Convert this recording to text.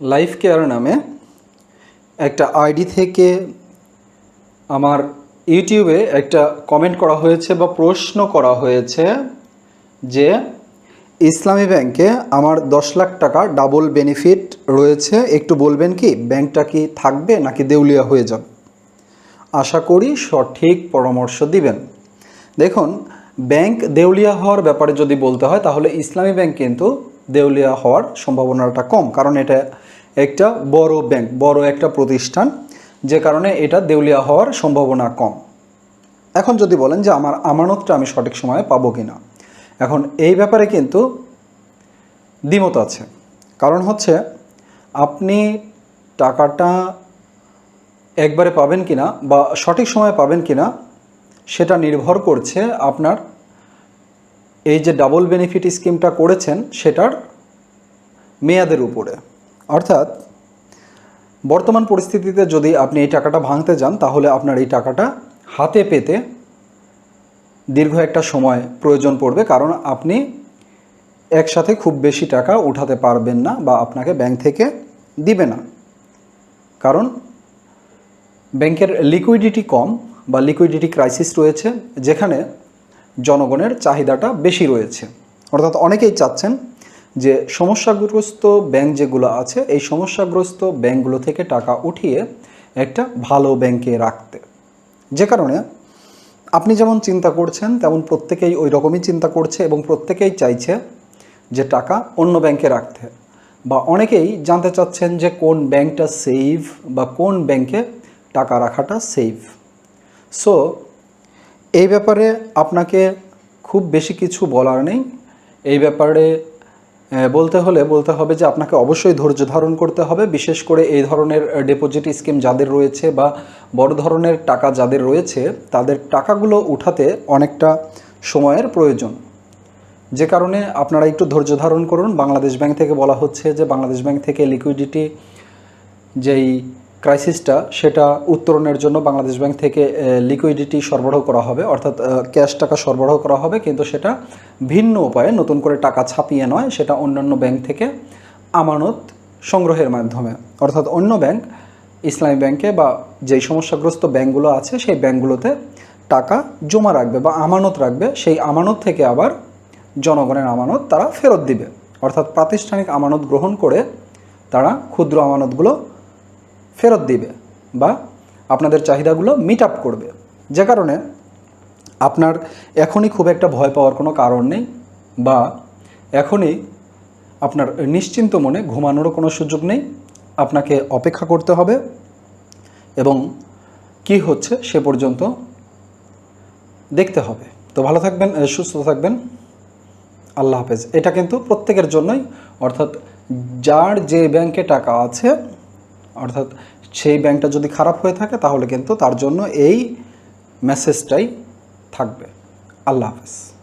Life care নামে একটা ID থেকে আমার ইউটিউবে একটা কমেন্ট করা হয়েছে বা প্রশ্ন করা হয়েছে যে ইসলামী ব্যাংকে আমার দশ লাখ টাকা ডাবল বেনিফিট রয়েছে। একটু বলবেন কি ব্যাংকটা কি থাকবে নাকি দেউলিয়া হয়ে যাবে? আশা করি সঠিক পরামর্শ দিবেন। দেখুন ব্যাংক দেউলিয়া হওয়ার ব্যাপারে যদি বলতে হয়, তাহলে ইসলামী ব্যাংক কিন্তু দেউলিয়া হওয়ার সম্ভাবনাটা কম, কারণ এটা একটা বড় ব্যাংক বড় একটা প্রতিষ্ঠান, যে কারণে এটা দেউলিয়া হওয়ার সম্ভাবনা কম। এখন যদি বলেন যে আমার আমানতটা আমি সঠিক সময়ে পাবো কি না এখন এই ব্যাপারে কিন্তু দ্বিমত আছে। কারণ হচ্ছে, আপনি টাকাটা একবারে পাবেন কিনা বা সঠিক সময়ে পাবেন কি না সেটা নির্ভর করছে আপনার এই যে ডাবল বেনিফিট স্কিমটা করেছেন, সেটার মেয়াদের উপরে। অর্থাৎ, বর্তমান পরিস্থিতিতে যদি আপনি এই টাকাটা ভাঙতে যান, তাহলে আপনার এই টাকাটা হাতে পেতে দীর্ঘ একটা সময় প্রয়োজন পড়বে, কারণ আপনি একসাথে খুব বেশি টাকা উঠাতে পারবেন না বা আপনাকে ব্যাংক থেকে দিবে না। কারণ, ব্যাংকের লিকুইডিটি কম বা লিকুইডিটি ক্রাইসিস রয়েছে, যেখানে জনগণের চাহিদাটা বেশি রয়েছে। অর্থাৎ অনেকেই চাচ্ছেন যে সমস্যাগ্রস্ত ব্যাংক যেগুলো আছে, এই সমস্যাগ্রস্ত ব্যাংকগুলো থেকে টাকা উঠিয়ে একটা ভালো ব্যাংকে রাখতে। যে কারণে আপনি যেমন চিন্তা করছেন, তেমন প্রত্যেকেই ওই রকমই চিন্তা করছে এবং প্রত্যেকেই চাইছে যে টাকা অন্য ব্যাংকে রাখতে। বা অনেকেই জানতে চাচ্ছেন যে কোন ব্যাংকটা সেভ বা কোন ব্যাংকে টাকা রাখাটা সেভ সো এই ব্যাপারে আপনাকে খুব বেশি কিছু বলার নেই। এই ব্যাপারে বলতে হলে বলতে হবে যে আপনাকে অবশ্যই ধৈর্য ধারণ করতে হবে। বিশেষ করে এই ধরনের ডিপোজিট স্কিম যাদের রয়েছে বা বড় ধরনের টাকা যাদের রয়েছে, তাদের টাকাগুলো উঠাতে অনেকটা সময়ের প্রয়োজন। যে কারণে আপনারা একটু ধৈর্য ধারণ করুন। বাংলাদেশ ব্যাংক থেকে বলা হচ্ছে যে, বাংলাদেশ ব্যাংক থেকে লিকুইডিটি যেই ক্রাইসিসটা সেটা উত্তরণের জন্য বাংলাদেশ ব্যাংক থেকে লিকুইডিটি সরবরাহ করা হবে, অর্থাৎ ক্যাশ টাকা সরবরাহ করা হবে, কিন্তু সেটা ভিন্ন উপায়ে, নতুন করে টাকা ছাপিয়ে নয়, সেটা অন্যান্য ব্যাংক থেকে আমানত সংগ্রহের মাধ্যমে। অর্থাৎ অন্য ব্যাংক, ইসলামী ব্যাংকে বা যেই সমস্যাগ্রস্ত ব্যাংকগুলো আছে, সেই ব্যাংকগুলোতে টাকা জমা রাখবে বা আমানত রাখবে, সেই আমানত থেকে আবার জনগণের আমানত তারা ফেরত দিবে। অর্থাৎ প্রাতিষ্ঠানিক আমানত গ্রহণ করে তারা ক্ষুদ্র আমানতগুলো ফেরত দিবে বা আপনাদের চাহিদাগুলো মিট আপ করবে। যে কারণে আপনার এখনই খুব একটা ভয় পাওয়ার কোনো কারণ নেই বা এখনই আপনার নিশ্চিন্ত মনে ঘুমানোরও কোনো সুযোগ নেই। আপনাকে অপেক্ষা করতে হবে এবং কি হচ্ছে সে পর্যন্ত দেখতে হবে। তো ভালো থাকবেন সুস্থ থাকবেন। আল্লাহ হাফেজ। এটা কিন্তু প্রত্যেকের জন্যই, অর্থাৎ যার যে ব্যাংকে টাকা আছে অর্থাৎ সেই ব্যাংকটা যদি খারাপ হয়ে থাকে, তাহলে কিন্তু তার জন্য এই মেসেজটাই থাকবে। আল্লাহ হাফেজ।